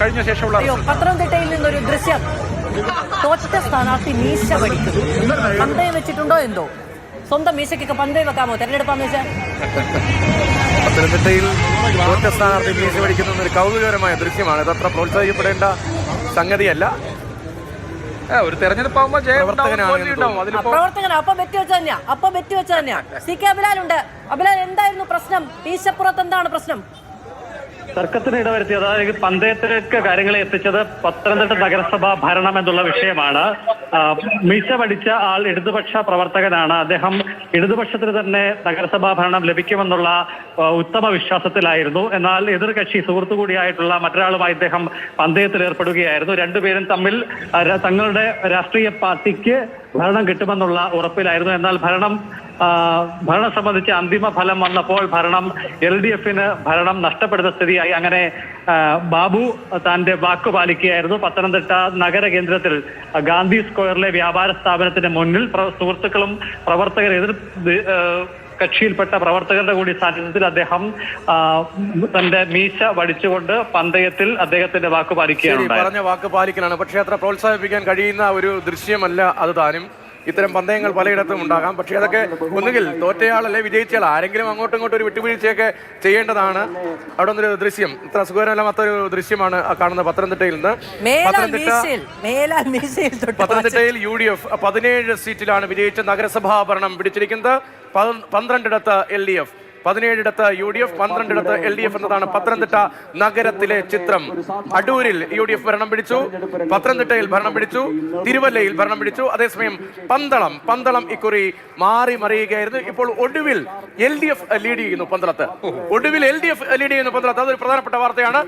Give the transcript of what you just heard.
കഴിഞ്ഞ ശേഷമുള്ള. പത്തനംതിട്ടയിൽ നിന്നൊരു ദൃശ്യം. തോറ്റ സ്ഥാനാർത്ഥി മീശ പഠിക്കുന്നു. പന്തയം വെച്ചിട്ടുണ്ടോ എന്തോ? സ്വന്തം മീശയ്ക്കൊക്കെ പന്തയം വെക്കാമോ? തെരഞ്ഞെടുപ്പാന്ന് വെച്ചാൽ പത്തനംതിട്ടയിൽ തോറ്റ സ്ഥാനാർത്ഥി മീശ പഠിക്കുന്ന ഒരു കൗതുകകരമായ ദൃശ്യമാണ്. ഇതത്ര പ്രോത്സാഹിക്കപ്പെടേണ്ട സംഗതിയല്ല. ഒരു തെരഞ്ഞെടുപ്പാകുമ്പോൾ പ്രവർത്തകനാണ് വെറ്റ് വെച്ച തന്നെയാ. അപ്പൊ ബെറ്റ് വെച്ച തന്നെയാ. സി കെ അബിലാലുണ്ട് അബിലാൽ എന്തായിരുന്നു പ്രശ്നം? ഈശപ്പുറത്ത് എന്താണ് പ്രശ്നം? തർക്കത്തിന് ഇടവരുത്തി. അതായത് പന്തയത്തിലേക്ക് കാര്യങ്ങളെ എത്തിച്ചത് പത്തനംതിട്ട നഗരസഭ ഭരണം എന്നുള്ള വിഷയമാണ്. മീശ പഠിച്ച ആൾ ഇടതുപക്ഷ പ്രവർത്തകനാണ്. അദ്ദേഹം ഇടതുപക്ഷത്തിന് തന്നെ നഗരസഭാ ഭരണം ലഭിക്കുമെന്നുള്ള ഉത്തമ വിശ്വാസത്തിലായിരുന്നു. എന്നാൽ എതിർകക്ഷി സുഹൃത്തു കൂടിയായിട്ടുള്ള മറ്റൊരാളുമായി ഇദ്ദേഹം പന്തയത്തിൽ ഏർപ്പെടുകയായിരുന്നു. രണ്ടുപേരും തമ്മിൽ തങ്ങളുടെ രാഷ്ട്രീയ പാർട്ടിക്ക് ഭരണം കിട്ടുമെന്നുള്ള ഉറപ്പിലായിരുന്നു. എന്നാൽ ഭരണം ഭരണം സംബന്ധിച്ച് അന്തിമ ഫലം വന്നപ്പോൾ ഭരണം എൽ ഡി എഫിന് ഭരണം നഷ്ടപ്പെടുന്ന സ്ഥിതിയായി. അങ്ങനെ ബാബു തന്റെ വാക്ക് പാലിക്കുകയായിരുന്നു. പത്തനംതിട്ട നഗര കേന്ദ്രത്തിൽ ഗാന്ധി സ്ക്വയറിലെ വ്യാപാര സ്ഥാപനത്തിന് മുന്നിൽ സുഹൃത്തുക്കളും പ്രവർത്തകർ എതിർ കക്ഷിയിൽപ്പെട്ട പ്രവർത്തകരുടെ കൂടി സാന്നിധ്യത്തിൽ അദ്ദേഹം തന്റെ മീശ വടിച്ചുകൊണ്ട് പന്തയത്തിൽ അദ്ദേഹത്തിന്റെ വാക്ക് പാലിക്കുകയാണ് പറഞ്ഞ വാക്ക് പാലിക്കലാണ്. പക്ഷേ അത്ര പ്രോത്സാഹിപ്പിക്കാൻ കഴിയുന്ന ഒരു ദൃശ്യമല്ല അത് താനും. ഇത്തരം പന്തയങ്ങൾ പലയിടത്തും ഉണ്ടാകാം. പക്ഷേ അതൊക്കെ ഒന്നുകിൽ തോറ്റയാളല്ലേ വിജയിച്ചയാൾ ആരെങ്കിലും അങ്ങോട്ടും ഇങ്ങോട്ടും ഒരു വിട്ടുവീഴ്ചയൊക്കെ ചെയ്യേണ്ടതാണ്. അവിടെ നിന്നൊരു ദൃശ്യം. ഇത്ര സുഖകരമല്ലാത്തൊരു ദൃശ്യമാണ് കാണുന്ന കാണുന്നത് പത്തനംതിട്ടയിൽ നിന്ന്. പത്തനംതിട്ടയിൽ യു ഡി എഫ് പതിനേഴ് സീറ്റിലാണ് വിജയിച്ച നഗരസഭാ ഭരണം പിടിച്ചിരിക്കുന്നത്. പന്ത്രണ്ടിടത്ത് എൽ ഡി എഫ്. പതിനേഴിടത്ത് യു ഡി എഫ് പന്ത്രണ്ടിടത്ത് എൽ ഡി എഫ് എന്നതാണ് പത്തനംതിട്ട നഗരത്തിലെ ചിത്രം. അടൂരിൽ യു ഡി എഫ് ഭരണം പിടിച്ചു പത്തനംതിട്ടയിൽ ഭരണം പിടിച്ചു തിരുവല്ലയിൽ ഭരണം പിടിച്ചു. അതേസമയം പന്തളം പന്തളം ഇക്കുറി മാറി മറിയുകയായിരുന്നു. ഇപ്പോൾ ഒടുവിൽ എൽ ഡി എഫ് ലീഡ് ചെയ്യുന്നു പന്തളത്ത്. ഒടുവിൽ എൽ ഡി എഫ് ലീഡ് ചെയ്യുന്നു പന്തളത്ത്. അതൊരു പ്രധാനപ്പെട്ട വാർത്തയാണ്.